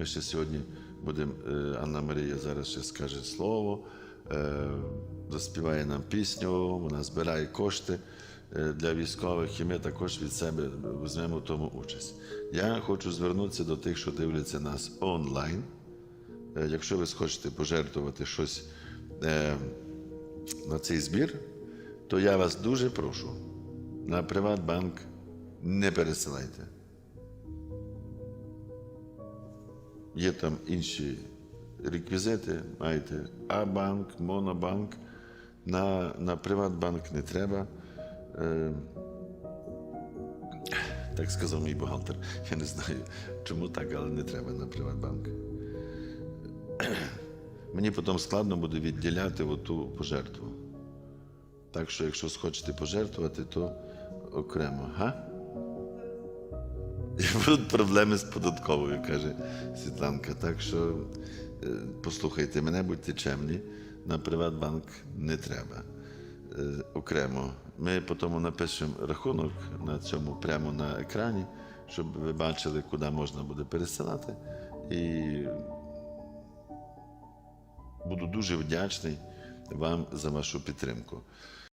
Ми ще сьогодні будемо, е, Анна Марія зараз ще скаже слово, е, заспіває нам пісню, вона збирає кошти е, для військових, і ми також від себе візьмемо в тому участь. Я хочу звернутися до тих, що дивляться нас онлайн. Якщо ви схочете пожертвувати щось на цей збір, то я вас дуже прошу на Приватбанк не пересилайте. Є там інші реквізити, маєте А-банк, Монобанк. На, на Приватбанк не треба. Е, так сказав мій бухгалтер. Я не знаю, чому так, але не треба на Приватбанк. Мені потім складно буде відділяти оту пожертву. Так що, якщо схочете пожертвувати, то окремо. Га? І будуть проблеми з податковою, каже Світланка. Так що е, послухайте мене, будьте чемні, на Приватбанк не треба. Е, Окремо. Ми потім напишемо рахунок на цьому прямо на екрані, щоб ви бачили, куди можна буде пересилати. І буду дуже вдячний вам за вашу підтримку.